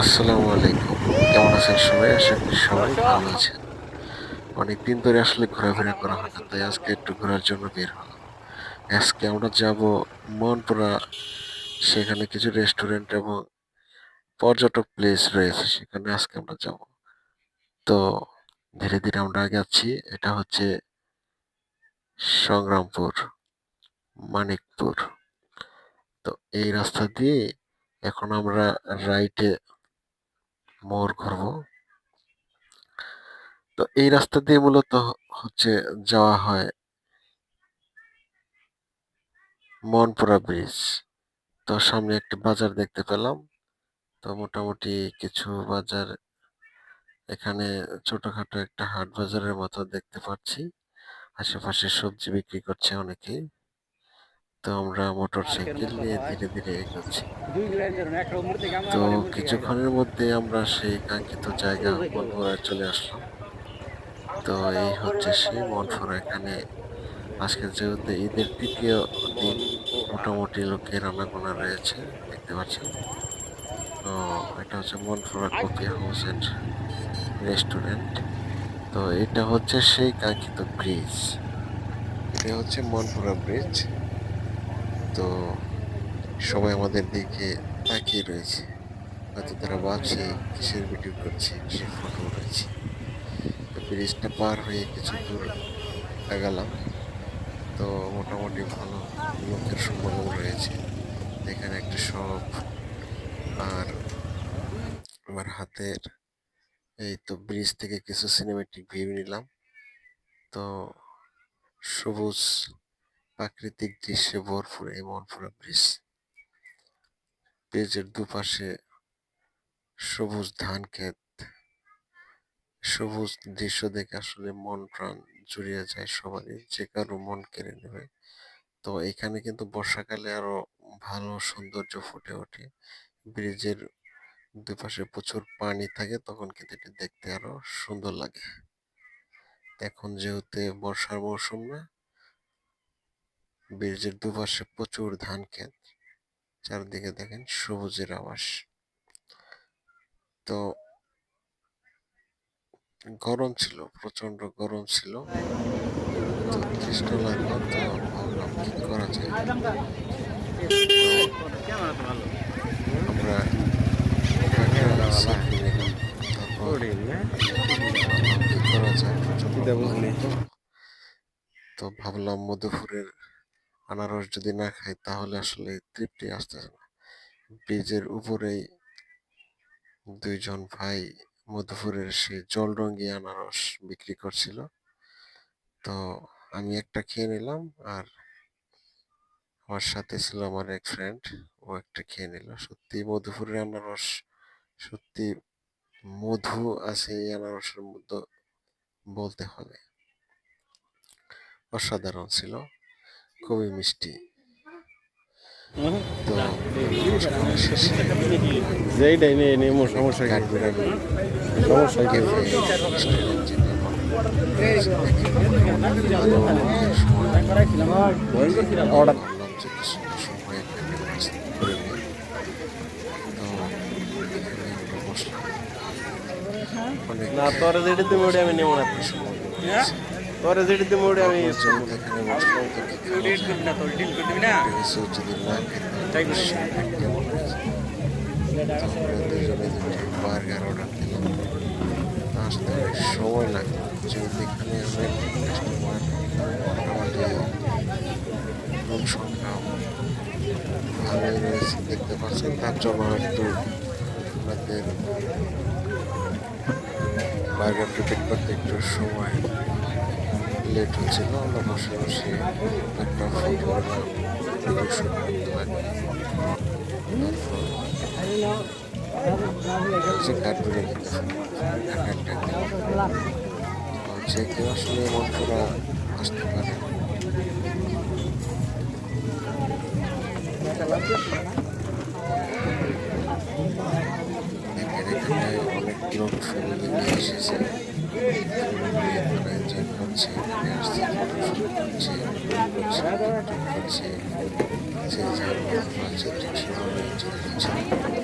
আসসালামু আলাইকুম। কেমন আছেন সবাই? আশা সবাই ভালো আছেন। অনেকদিন ধরে আসলে ঘোরাফেরা করা হয় না, তাই আজকে একটু ঘোরার জন্য বের হলাম। আজকে আমরা যাব মনপুরা সেখানে কিছু রেস্টুরেন্ট এবং পর্যটক প্লেস রয়েছে, সেখানে আজকে আমরা যাব। তো ধীরে ধীরে আমরা যাচ্ছি। এটা হচ্ছে সংগ্রামপুর, মানিকপুর। তো এই রাস্তা দিয়ে এখন আমরা রাইটে মোড় ঘুরবো। তো এই রাস্তা দিয়ে মূলত হচ্ছে যাওয়া হয় মনপুরা ব্রিজ তো সামনে একটি বাজার দেখতে পেলাম। তো মোটামুটি কিছু বাজার এখানে ছোটখাটো একটা হাট বাজারের মতো দেখতে পাচ্ছি। আশেপাশে সবজি বিক্রি করছে অনেকেই। তো আমরা মোটর সাইকেল নিয়ে ধীরে ধীরে এগোচ্ছি। তো কিছুক্ষণের মধ্যে আমরা সেই কাঙ্ক্ষিত জায়গা মনপুরায় চলে আসলাম। তো এই হচ্ছে সেই মনপুরা এখানে আজকে যেহেতু ঈদের তৃতীয় দিন, মোটামুটি লোকের আনাগোনা রয়েছে, দেখতে পাচ্ছেন। তো এটা হচ্ছে Monfora coffee house and restaurant. তো এটা হচ্ছে সেই কাঙ্ক্ষিত ব্রিজ। এটা হচ্ছে মনপুরা ব্রিজ। তো সবাই আমাদের দিকে তাকিয়ে রয়েছে। হয়তো তারা ভাবছে, কিসের ভিডিও করছে, কিসের ফটো উঠেছে তো ব্রিজটা পার হয়ে কিছু দূর লাগালাম তো মোটামুটি ভালো লোকের সমাগম রয়েছে। এখানে একটা শপ আর আমার হাতের এই তো ব্রিজ থেকে কিছু সিনেমেটিক ভিউ নিলাম। তো সবুজ প্রাকৃতিক দৃশ্যে ভরপুর এই মনপুরা ব্রিজ। ব্রিজের দুপাশে সবুজ ধান ক্ষেত। সবুজ দৃশ্য দেখে আসলে মন প্রাণ জুড়িয়ে যায় সবারই, যে কারও মন কেড়ে নেবে। তো এখানে কিন্তু বর্ষাকালে আরও ভালো সৌন্দর্য ফুটে ওঠে। ব্রিজের দুপাশে প্রচুর পানি থাকে, তখন কিন্তু এটি দেখতে আরও সুন্দর লাগে। এখন যেহেতু বর্ষার মৌসুম না ব্রিজের দুপাশে প্রচুর ধান ক্ষেত চারদিকে দেখেন সবুজের আবাস। তো গরম ছিল প্রচণ্ড গরম ছিল। তো তৃষ্ণ লাগল তো ভাবলাম কি করা যায়? আমরা কি করা যায়। তো ভাবলাম মধুপুরের আনারস যদি না খাই, তাহলে আসলে তৃপ্তি আসতেছে না। ব্রিজের উপরেই দুইজন ভাই মধুপুরের সে জল রঙি আনারস বিক্রি করছিল। তো আমি একটা খেয়ে নিলাম আর আমার সাথে ছিল আমার এক ফ্রেন্ড ও একটা খেয়ে নিল। সত্যি মধুপুরের আনারস, সত্যি মধু আছে এই আনারসের মধ্যে বলতে হবে অসাধারণ ছিল। খুবই মিষ্টি। সমস্যা সমস্যা কি? অর্ডার না তোরা যেটা তুমি ওটা আমি নেব না। তোরা যেটা ওটা আমি। আসতে সময় অনেক মোটামুটি ভালোই দেখতে পাচ্ছেন তার জন্য একটু আপনাদের বার্গার রিপিট করতে একটু সময় লেট হচ্ছিল আমরা বসে বসে একটা ফটো করলাম ভিডিও শুট করতে পারি তারপর যে কাঠগুলো যে কেউ আসলে মন আসতে পারে। দেখেন এনজয় করছে এখানে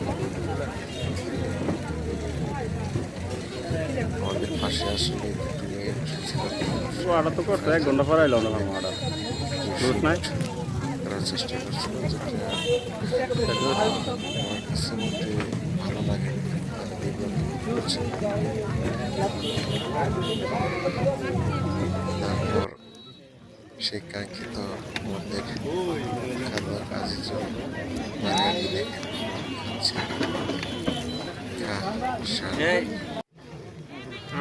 পাশে আসলে দুটো মেয়ে আড়া তো করতে এক ঘণ্টা পর আইলাম না আড়া রুট নাই ভালো লাগে তারপর সেই কাঙ্ক্ষিত মন্দির খাবার জন্য বাজারে দেখে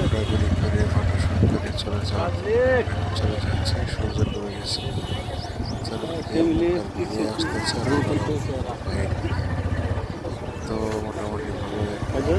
ঘোরাঘুরি করে ফটোশুট করে চলে যাওয়া চলে যাচ্ছে সূর্য ডুবে গেছে চারিদিকে তো মোটামুটি ভালো